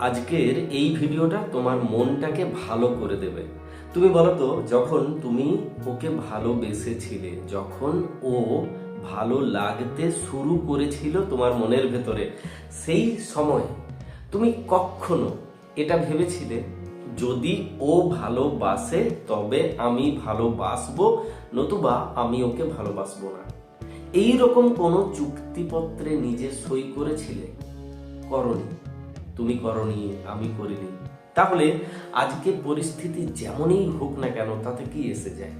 আজকের এই ভিডিওটা তোমার মনটাকে ভালো করে দেবে। তুমি বলো তো যখন তুমি ওকে ভালোবেসেছিলে, যখন ও ভালো লাগতে শুরু করেছিল তোমার মনের ভেতরে, সেই সময় তুমি কখনো এটা ভেবেছিলে? যদি ও ভালোবাসে, তবে আমি ভালোবাসবো, নতুবা আমি ওকে ভালোবাসবো না। এই রকম কোনো চুক্তিপত্রে নিজে সই করেছিলে? করনি। তুমি করনি, আমি করিনি। তাহলে আজকে পরিস্থিতি যেমনই হোক না কেন, তাতে কি এসে যায়?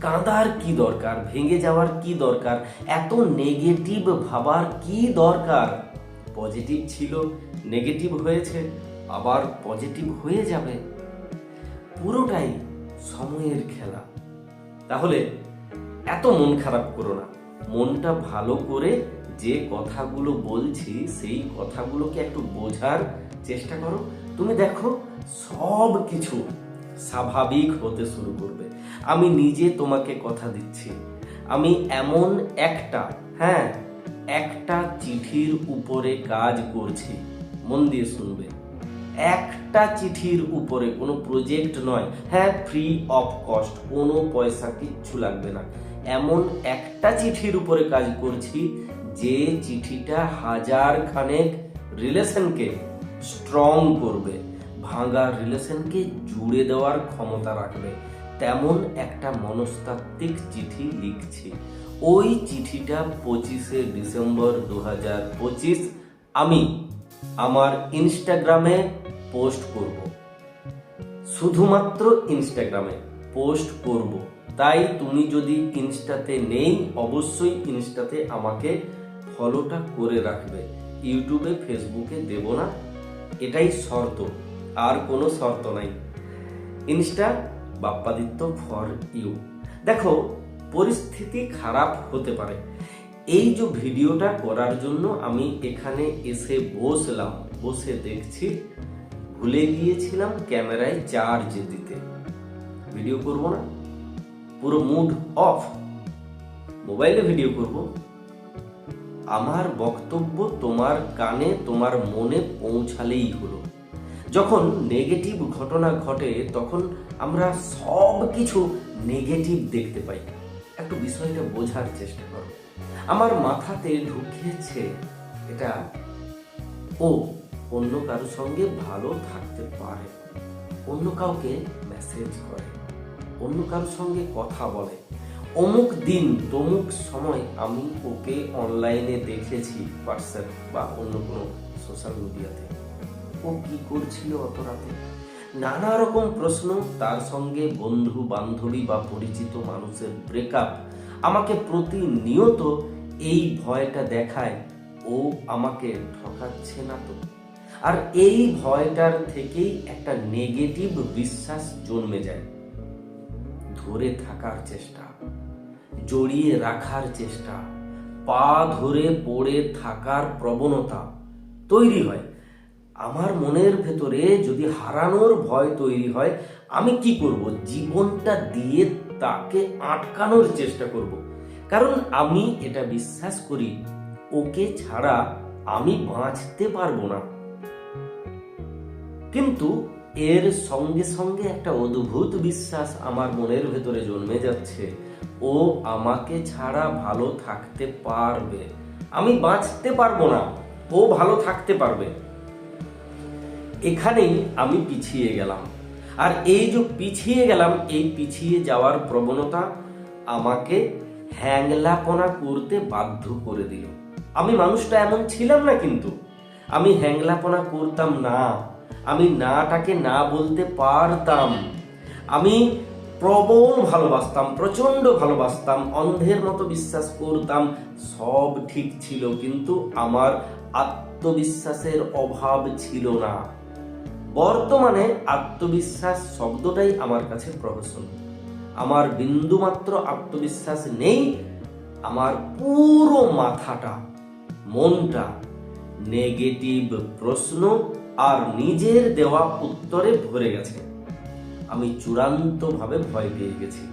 কাঁদার কি দরকার? ভেঙে যাওয়ার কি দরকার? এত নেগেটিভ ভাবার কি দরকার? পজিটিভ ছিল নেগেটিভ হয়েছে, আবার পজিটিভ হয়ে যাবে। পুরোটাই সময়ের খেলা। তাহলে এত মন খারাপ করো না। মনটা ভালো করে যে কথাগুলো বলছি, সেই কথাগুলোকে একটু বোঝার চেষ্টা করো। তুমি দেখো, সব কিছু স্বাভাবিক হতে শুরু করবে। আমি নিজে তোমাকে কথা দিচ্ছি। আমি এমন একটা হ্যাঁ একটা চিঠির উপরে কাজ করছি। মন দিয়ে শুনবে। একটা চিঠির উপরে কোনো প্রজেক্ট নয়। হ্যাঁ ফ্রি অফ কস্ট কোনো পয়সা কিচ্ছু লাগবে না। এমন একটা চিঠির উপরে কাজ করছি যে চিঠিটা হাজার খানেক রিলেশনকে স্ট্রং করবে, ভাঙা রিলেশনকে জুড়ে দেওয়ার ক্ষমতা রাখবে। তেমন একটা মনস্তাত্ত্বিক চিঠি লিখছি। ওই চিঠিটা পঁচিশে ডিসেম্বর দু পঁচিশ আমি আমার ইনস্টাগ্রামে পোস্ট করব। শুধুমাত্র ইনস্টাগ্রামে পোস্ট করব। তাই তুমি যদি ইনস্টাতে নেই, অবশ্যই ইনস্টাতে আমাকে ফলোটা করে রাখবে। ইউটিউবে, ফেসবুকে দেব না। এটাই শর্ত, আর কোনো শর্ত নাই। Insta Bappaditya for you. দেখো, পরিস্থিতি খারাপ হতে পারে। এই যে ভিডিওটা করার জন্য আমি এখানে এসে বসলাম, বসে দেখছি, ভুলে গিয়েছিলাম ক্যামেরায় চার্জ দিতে। ভিডিও করব না? পুরো মুড অফ মোবাইলে ভিডিও করব। আমার বক্তব্য তোমার কানে, তোমার মনে পৌঁছালেই হলো। যখন নেগেটিভ ঘটনা ঘটে, তখন আমরা সব কিছু নেগেটিভ দেখতে পাই। একটু বিষয়টা বোঝার চেষ্টা করো। আমার মাথাতে ঢুকিয়েছে এটা, ও, অন্য কারোর সঙ্গে ভালো থাকতে পারে। অন্য কাউকে মেসেজ করে। অন্য কারোর সঙ্গে কথা বলে। অমুক দিন, তমুক সময় আমি ওকে অনলাইনে দেখেছি হোয়াটসঅ্যাপ বা অন্য কোনো সোশ্যাল মিডিয়াতে ও কি করছিল অত রাতে? নানা রকম প্রশ্ন, তার সঙ্গে বন্ধু, বান্ধবী বা পরিচিত মানুষের ব্রেকআপ আমাকে প্রতিনিয়ত এই ভয়টা দেখায়, ও আমাকে ঠকাচ্ছে না তো। আর এই ভয়টার থেকেই একটা নেগেটিভ বিশ্বাস জন্মে যায়। ধরে থাকার চেষ্টা, জড়িয়ে রাখার চেষ্টা, পা ধরে পড়ে থাকার প্রবণতা তৈরি হয়। আমার মনের ভেতরে যদি হারানোর ভয় তৈরি হয়, আমি কি করব? জীবনটা দিয়ে তাকে আটকানোর চেষ্টা করব। কারণ আমি এটা বিশ্বাস করি, ওকে ছাড়া আমি বাঁচতে পারব না। কিন্তু এর সঙ্গে সঙ্গে একটা অদ্ভুত বিশ্বাস আমার মনের ভেতরে জন্মে যাচ্ছে। ও আমাকে ছাড়া ভালো থাকতে পারবে। আমি বাঁচতে পারব না। ও ভালো থাকতে পারবে। এখানেই আমি পিছিয়ে গেলাম। আর এই যে পিছিয়ে গেলাম, এই পিছিয়ে যাওয়ার প্রবণতা আমাকে হ্যাংলাপনা করতে বাধ্য করে দিল। আমি মানুষটা এমন ছিলাম না কিন্তু। আমি হ্যাংলাপনা করতাম না। আমি নাটাকে না বলতে পারতাম। আমি প্রবল ভালোবাসতাম প্রচণ্ড ভালোবাসতাম, অন্ধের মতো বিশ্বাস করতাম, সব ঠিক ছিল, কিন্তু আমার আত্মবিশ্বাসের অভাব ছিল না। বর্তমানে আত্মবিশ্বাস শব্দটাই আমার কাছে প্রহসন। আমার বিন্দুমাত্র আত্মবিশ্বাস নেই, আমার পুরো মাথাটা, মনটা, নেগেটিভ প্রশ্ন আর নিজের দেওয়া উত্তরে ভরে গেছে। আমি চূড়ান্তভাবে ভয় পেয়ে গেছি।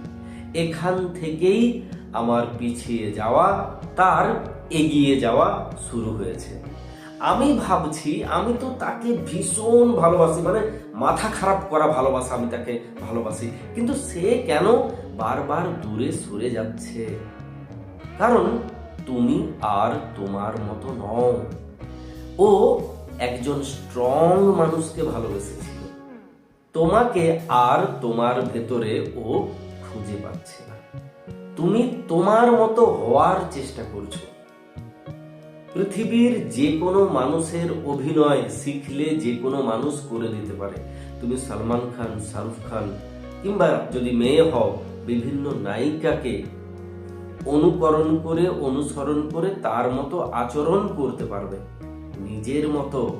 এখান থেকেই আমার পিছিয়ে যাওয়া, তার এগিয়ে যাওয়া শুরু হয়েছে। আমি ভাবছি, আমি তো তাকে ভীষণ ভালোবাসি মানে মাথা খারাপ করা ভালোবাসা আমি তাকে ভালোবাসি। কিন্তু সে কেন বারবার দূরে সরে যাচ্ছে? কারণ তুমি আর তোমার মতো নও। ও একজন স্ট্রং মানুষকে ভালোবেসেছিল। তোমাকে আর তোমার ভেতরে ও খুঁজে পাচ্ছে না। তুমি তোমার মতো হওয়ার চেষ্টা করছ। পৃথিবীর যে কোনো মানুষের অভিনয় শিখলে যে কোনো মানুষ করে দিতে পারে। তুমি সালমান খান, শাহরুখ খান কিংবা যদি মেয়ে হও, বিভিন্ন নায়িকাকে অনুকরণ করে, অনুসরণ করে তার মতো আচরণ করতে পারবে। নিজের মতো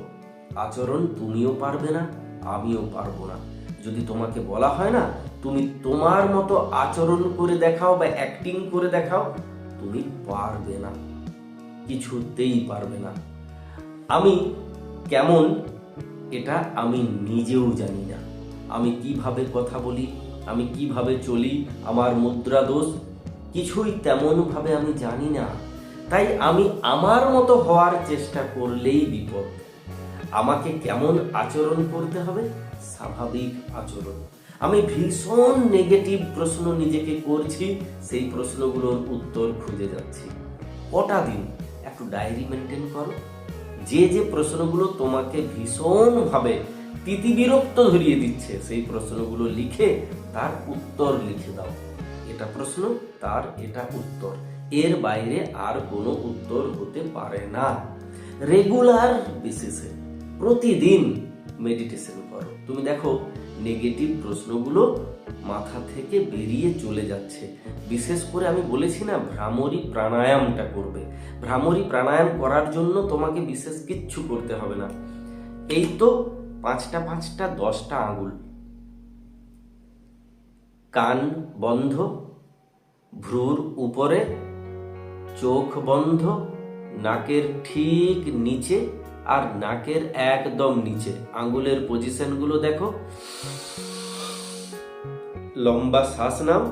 আচরণ তুমিও পারবে না, আমিও পারব না। যদি তোমাকে বলা হয় না, তুমি তোমার মতো আচরণ করে দেখাও বা অ্যাক্টিং করে দেখাও, তুমি পারবে না। কিছুতেই পারবে না। আমি কেমন, এটা আমি নিজেও জানি না। আমি কীভাবে কথা বলি, আমি কীভাবে চলি, আমার মুদ্রা দোষ, কিছুই তেমনভাবে আমি জানি না। তাই আমি আমার মতো হওয়ার চেষ্টা করলেই বিপদ। আমাকে কেমন আচরণ করতে হবে? স্বাভাবিক আচরণ। আমি ভীষণ নেগেটিভ প্রশ্ন নিজেকে করছি, সেই প্রশ্নগুলোর উত্তর খুঁজে যাচ্ছি। কটা দিন? একটু ডায়েরি মেনটেন করো। যে যে প্রশ্নগুলো তোমাকে ভীষণভাবে তিতিবিরক্ত ধরিয়ে দিচ্ছে, সেই প্রশ্নগুলো লিখে তার উত্তর লিখে দাও। এটা প্রশ্ন, তার এটা উত্তর। এর বাইরে আর কোনো উত্তর হতে পারে না। রেগুলার বেসিসে প্রতিদিন মেডিটেশন করো। তুমি দেখো নেগেটিভ প্রশ্নগুলো মাথা থেকে বেরিয়ে চলে যাচ্ছে। বিশেষ করে আমি বলেছি না, ভ্রামরি প্রাণায়ামটা করবে। ভ্রামরি প্রাণায়াম করার জন্য তোমাকে বিশেষ কিচ্ছু করতে হবে না। এই তো পাঁচটা পাঁচটা, দশটা আঙুল। কান বন্ধ, ভ্রুর উপরে চোখ বন্ধ, নাকের ঠিক নিচে আর নাকের একদম নিচে। আঙ্গুলের পজিশনগুলো দেখো। লম্বা শ্বাস নাও।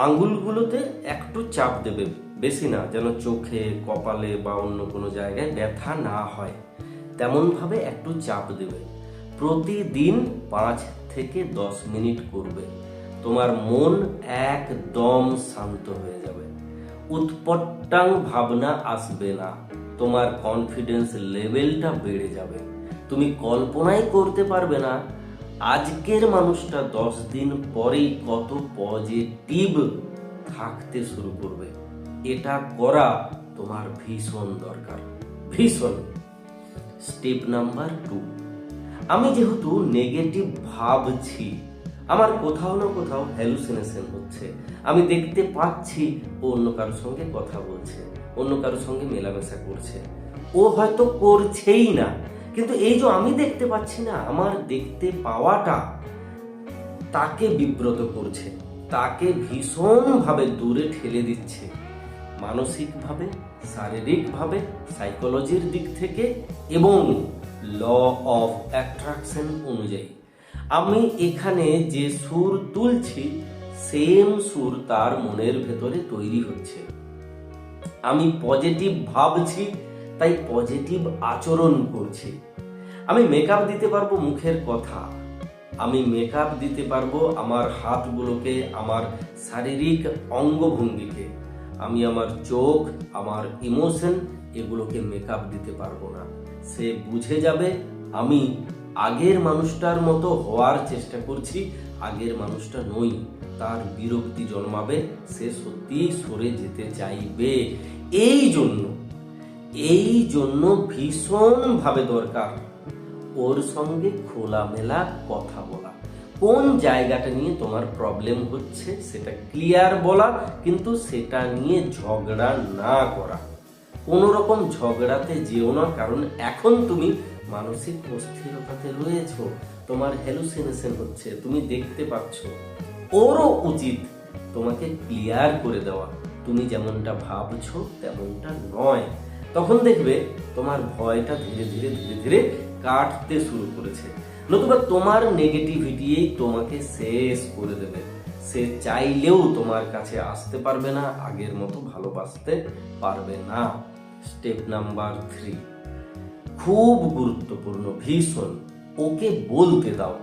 আঙ্গুলগুলোতে একটু চাপ দেবে, বেশি না, যেন চোখে, কপালে বা অন্য কোনো জায়গায় ব্যথা না হয়। তেমনভাবে একটু চাপ দেবে। প্রতিদিন পাঁচ থেকে দশ মিনিট করবে। তোমার মন একদম শান্ত হয়ে যাবে। উৎপট্টাং ভাবনা আসবে না। তোমার কনফিডেন্স লেভেলটা বেড়ে যাবে। তুমি কল্পনাই করতে পারবে না আজকের মানুষটা দশ দিন পরেই কত পজিটিভ থাকতে শুরু করবে। এটা করা তোমার ভীষণ দরকার, ভীষণ। স্টেপ নাম্বার টু আমি যেহেতু নেগেটিভ ভাবছি, আমার কোথাও না কোথাও হ্যালুসিনেশন হচ্ছে। আমি দেখতে পাচ্ছি ও অন্য কারোর সঙ্গে কথা বলছে, অন্য কারোর সঙ্গে মেলামেশা করছে। ও হয়তো করছেই না। কিন্তু এই যে আমি দেখতে পাচ্ছি না, আমার দেখতে পাওয়াটা তাকে বিব্রত করছে, তাকে ভীষণভাবে দূরে ঠেলে দিচ্ছে। মানসিকভাবে, শারীরিকভাবে সাইকোলজির দিক থেকে এবং ল অফ অ্যাট্রাকশন অনুযায়ী। আমি এখানে যে সুর তুলছি সেম সুর তার মনের ভেতরে তৈরি হচ্ছে। আমি পজিটিভ ভাবছি তাই পজিটিভ আচরণ করছি। আমি মেকআপ দিতে পারব মুখের কথা। আমি মেকআপ দিতে পারব আমার হাতগুলোকে, আমার শারীরিক অঙ্গভঙ্গিকে। আমি আমার চোখ, আমার ইমোশন এগুলোকে মেকআপ দিতে পারব না। সে বুঝে যাবে, আমি আগের মানুষটার মতো হওয়ার চেষ্টা করছি, আগের মানুষটা নই। তার বিরক্তি জন্মাবে, সে সত্যিই সরে যেতে চাইবে। এই জন্য এই জন্য ভীষণভাবে দরকার। ওর সঙ্গে খোলামেলা কথা বলা। কোন জায়গাটা নিয়ে তোমার প্রবলেম হচ্ছে সেটা ক্লিয়ার বলা, কিন্তু সেটা নিয়ে ঝগড়া না করা। কোনো রকম ঝগড়াতে যেও না, কারণ এখন তুমি মানসিক অস্থিরতাতে রয়েছো, তোমার হ্যালুসিনেশন হচ্ছে, তুমি দেখতে পাচ্ছ। ওরও উচিত তোমাকে ক্লিয়ার করে দেওয়া। তুমি যেমনটা ভাবছ, তেমনটা নয়। তখন দেখবে তোমার ভয়টা ধীরে ধীরে ধীরে ধীরে কাটতে শুরু করেছে। নতুবা তোমার নেগেটিভিটিই তোমাকে শেষ করে দেবে। সে চাইলেও তোমার কাছে আসতে পারবে না, আগের মতো ভালোবাসতে পারবে না। স্টেপ নাম্বার থ্রি খুব গুরুত্বপূর্ণ, ভীষণ। ওকে বলতে দাও।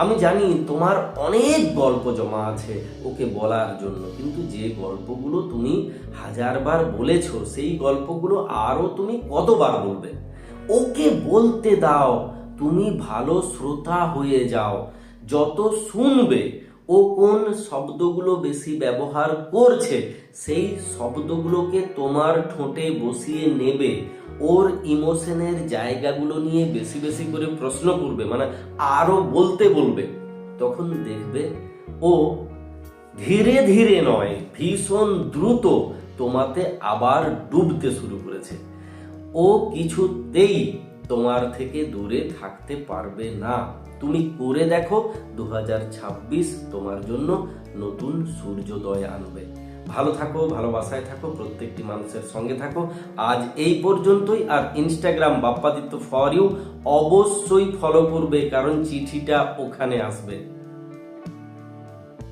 আমি জানি তোমার অনেক গল্প জমা আছে ওকে বলার জন্য, কিন্তু যে গল্পগুলো তুমি হাজারবার বলেছ, সেই গল্পগুলো আরও তুমি কতবার বলবে? ওকে বলতে দাও, তুমি ভালো শ্রোতা হয়ে যাও, যত শুনবে ও কোন শব্দগুলো বেশি ব্যবহার করছে, সেই শব্দগুলোকে তোমার ঠোঁটে বসিয়ে নেবে। ওর ইমোশনের জায়গাগুলো নিয়ে বেশি বেশি করে প্রশ্ন করবে মানে আরও বলতে বলবে। তখন দেখবে, ও ধীরে ধীরে নয়, ভীষণ দ্রুত তোমাতে আবার ডুবতে শুরু করেছে। ও কিছুতেই তোমার থেকে দূরে থাকতে পারবে না। তুমি করে দেখো দু হাজার ছাব্বিশ তোমার জন্য নতুন সূর্যোদয় আনবে। ভালো থাকো, ভালোবাসায় থাকো, প্রত্যেকটি মানুষের সঙ্গে থাকো। আজ এই পর্যন্তই, আর ইনস্টাগ্রাম বাপ্পাদিত্য ফর ইউ অবশ্যই ফলো করবে, কারণ চিঠিটা ওখানে আসবে।